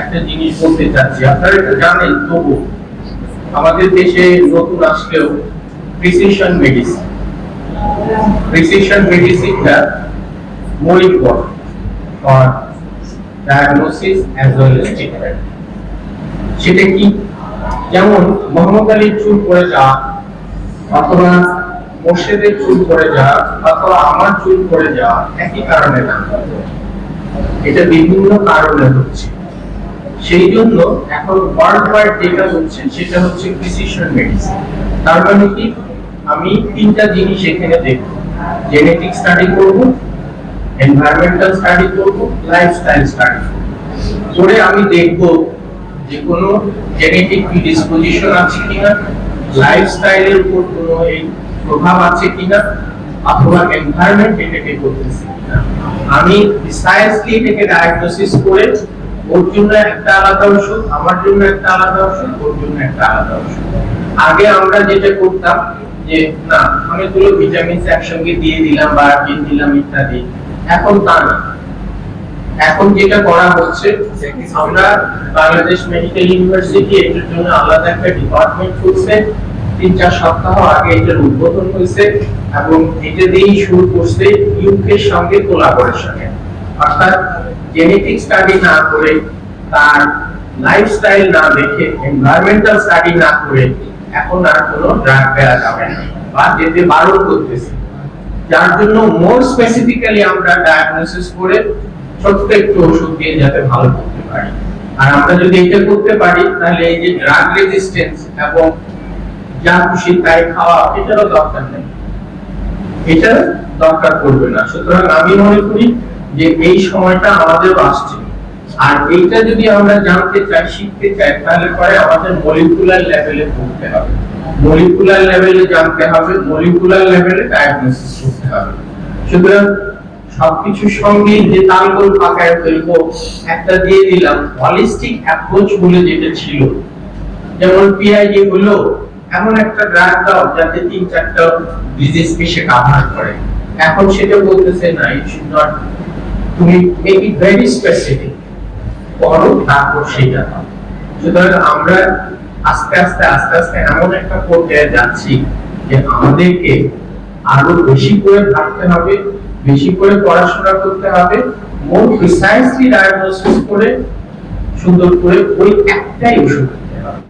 একটা জিনিস বলতে চাচ্ছি। আপনারা এটা জানেন, তবু আমাদের দেশে নতুন আসলেও প্রিসিশন মেডিসিন প্রিসিশন মেডিসিনটা মৌলিক পথ for diagnosis as well as treatment সেটা কি? যেমন মোহাম্মদ আলীর চুল পড়ে যাওয়া অথবা মোর্শেদের চুল পড়ে যাওয়া অথবা আমার চুল পড়ে যাওয়া একই কারণে না। এটা বিভিন্ন কারণে হচ্ছে। সেই জন্য এখন ওয়ার্ল্ড ওয়াইড যেটা হচ্ছে, সেটা হচ্ছে প্রিসিশন মেডিসিন তার মানে কি? আমি তিনটা জিনিস এখানে দেখব। জেনেটিক স্টাডি করব এনভায়রনমেন্টাল স্টাডি করব লাইফস্টাইল স্টাডি করে আমি দেখব যে কোনো জেনেটিক প্রিডিসপোজিশন আছে কিনা লাইফস্টাইলের উপর কোনো এই প্রভাব আছে কিনা, অথবা এনভায়রনমেন্ট এটাকে করতেছে আমি প্রিসাইজলি এটাকে ডায়াগনোসিস করে ওর জন্য একটা আলাদা ওষুধ, আমার জন্য একটা আলাদা ওষুধ, ওর জন্য একটা আলাদা ওষুধ। আগে আমরা যেটা করতাম যে, না অনেকগুলো ভিটামিন একসঙ্গে দিয়ে দিলাম বা দিয়ে দিলাম, ইত্যাদি। এখন তা না। এখন যেটা করা হচ্ছে, আমরা বাংলাদেশ মেডিকেল ইউনিভার্সিটি, এটার জন্য আলাদা একটা ডিপার্টমেন্ট খুলছে। তিন, চার সপ্তাহ আগে এটার উদ্বোধন হয়েছে এবং এটা দিয়েই শুরু করছে ইউকের সঙ্গে কোলাবোরেশনে। অর্থাৎ জেনেটিক স্টাডি না করে, তার লাইফস্টাইল না দেখে এনভায়রনমেন্টাল স্টাডি না করে, এখন আর কোনো ড্রাগ দেওয়া যাবে না বা যেতে বারণ করতেছে। যার জন্য মোর স্পেসিফিক্যালি আমরা ডায়াগনোসিস করে ছোট্ট একটু ওষুধ দিয়ে যাতে ভালো করতে পারি। আর আমরা যদি এটা করতে পারি, তাহলে এই যে ড্রাগ রেজিস্ট্যান্স এবং যা খুশি তাই খাওয়া, এটারও দরকার নেই। এটা দরকার পড়বে না। সুতরাং আমি মনে করি যে এই সময়টা আমাদের আসছে আর এইটা যদি আমরা জানতে চাই, শিখতে চাই, তাহলে পরে আমাদের মলিকুলার লেভেলে পড়তে হবে। মলিকুলার লেভেলে জানতে হবে মলিকুলার লেভেলে ডায়াগনোসিস করতে হবে। সুতরাং সবকিছুর সঙ্গে যে তালগোল পাকায় ফেলব, একটা দিয়ে দিলাম হলিস্টিক অ্যাপ্রোচ বলে যেটা ছিল। যেমন পিআইডি হলো, এমন একটা ড্রাগ দাও যাতে তিন চারটা ডিজিজকে সে কাভার করে। এখন সেটা বলতেছে না ইট শুড নট তুমি ভেরি স্পেসিফিক তারপর সুতরাং আমরা আস্তে আস্তে আস্তে আস্তে এমন একটা পর্যায়ে যাচ্ছি যে আমাদেরকে আরও বেশি করে ভাবতে হবে, বেশি করে পড়াশোনা করতে হবে মোর প্রিসাইসলি ডায়াগনোসিস করে সুন্দর করে ওই একটাই ওষুধ